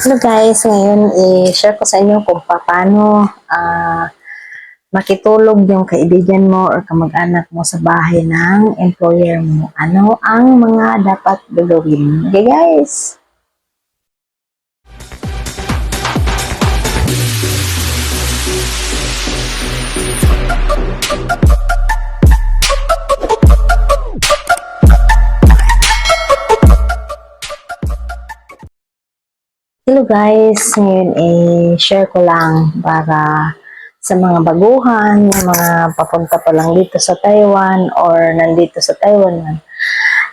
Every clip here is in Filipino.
Hello guys, ngayon i-share ko sa inyo kung paano ah, makitulog yung kaibigan mo or kamag-anak mo sa bahay ng employer mo. Ano ang mga dapat gagawin? Okay guys? Hello guys, ngayon i-share ko lang para sa mga baguhan, mga papunta pa lang dito sa Taiwan or nandito sa Taiwan.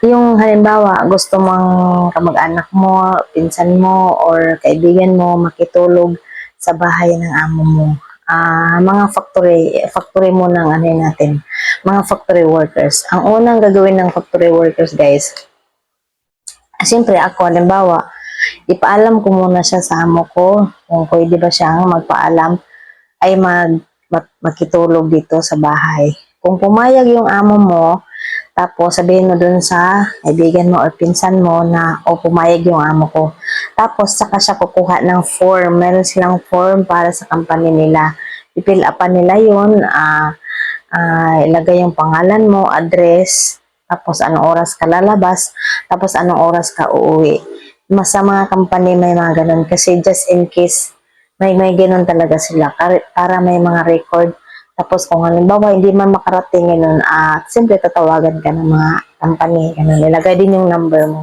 Yung halimbawa, gusto mong kamag-anak mo, pinsan mo, or kaibigan mo makitulog sa bahay ng amo mo. Ah, mga factory, factory mo ng ano natin, mga factory workers. Ang unang gagawin ng factory workers guys, siyempre ako halimbawa, ipaalam ko muna siya sa amo ko kung pwede ba siyang magpaalam ay mag, mag makitulog dito sa bahay. Kung pumayag yung amo mo, tapos sabihin mo dun sa kaibigan mo or pinsan mo na o pumayag yung amo ko. Tapos saka siya kukuha ng form. Meron silang form para sa company nila. I-fill upan nila yun. ah ah, ilagay yung pangalan mo, address, tapos anong oras ka lalabas, tapos anong oras ka uuwi mas sa mga company may mga ganun. Kasi just in case may may ganun talaga sila. Para may mga record. Tapos kung halimbawa hindi man makarating ganun at siyempre tatawagan ka ng mga company ganun. Nilagay din yung number mo.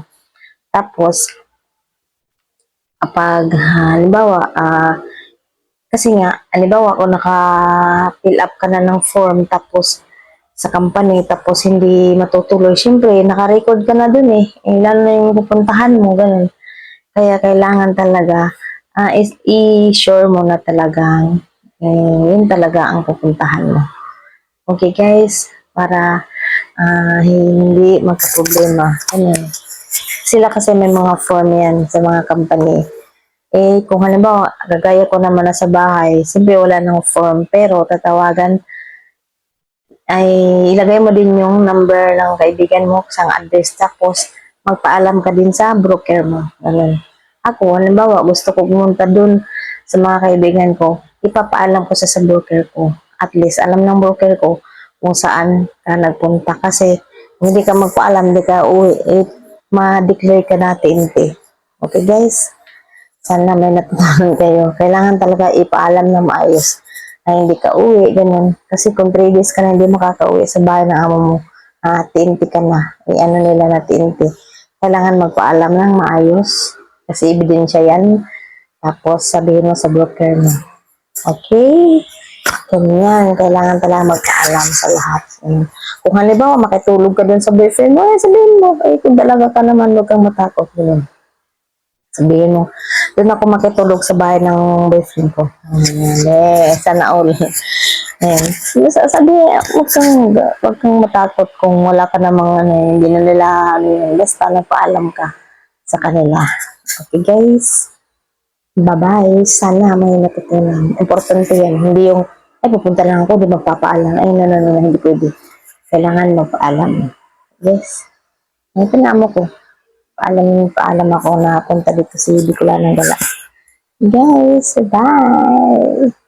Tapos kapag halimbawa ah kasi nga halimbawa kung naka-fill up ka na ng form tapos sa company tapos hindi matutuloy syempre naka-record ka na dun eh, eh na yung pupuntahan mo ganun kaya kailangan talaga ah, is i-sure mo na talagang eh, yun talaga ang pupuntahan mo. Okay guys, para ah, hindi magka-problema. Ganyan. Sila kasi may mga form yan sa mga company. Eh, kung halimbawa, gagaya ko naman na sa bahay, siyempre wala ng form, pero tatawagan, ay ilagay mo din yung number ng kaibigan mo, isang address, tapos magpaalam ka din sa broker mo. Ganun. Ako, halimbawa, gusto ko pumunta dun sa mga kaibigan ko, ipapaalam ko sa sa broker ko. At least, alam ng broker ko kung saan ka nagpunta. Kasi, hindi ka magpaalam, hindi ka uwi, eh, ma-declare ka natin, eh. Okay, guys? Sana may natutunan kayo. Kailangan talaga ipaalam na maayos na hindi ka uwi, ganun. Kasi kung 3 days ka na hindi makaka-uwi sa bahay ng amo mo, ah, TNT ka na. I-ano nila na TNT. Kailangan magpaalam ng maayos. Kasi ebidensya yan. Tapos sabihin mo sa broker mo. Okay? Ganyan. Kailangan talaga magpaalam sa lahat. Mm. Kung halimbawa makitulog ka dun sa boyfriend mo, eh, sabihin mo, eh, kung dalaga ka naman, huwag kang matakot. Ganun. Sabihin mo, doon ako makitulog sa bahay ng boyfriend ko. Ayan, eh, sana all. Ayan. Sa- Sabi, huwag kang, huwag kang matakot kung wala ka namang ano, hindi na nila, ano, yun. basta nagpaalam ka sa kanila. Okay, guys? Bye-bye. Sana may natutunan. Importante yan. Hindi yung, ay, pupunta lang ako, di magpapaalam. Ay, no, no, no, hindi pwede. Kailangan magpaalam. Yes. Ito na mo ko paalam, paalam ako na punta dito si Bicolana ng Gala. Guys, bye!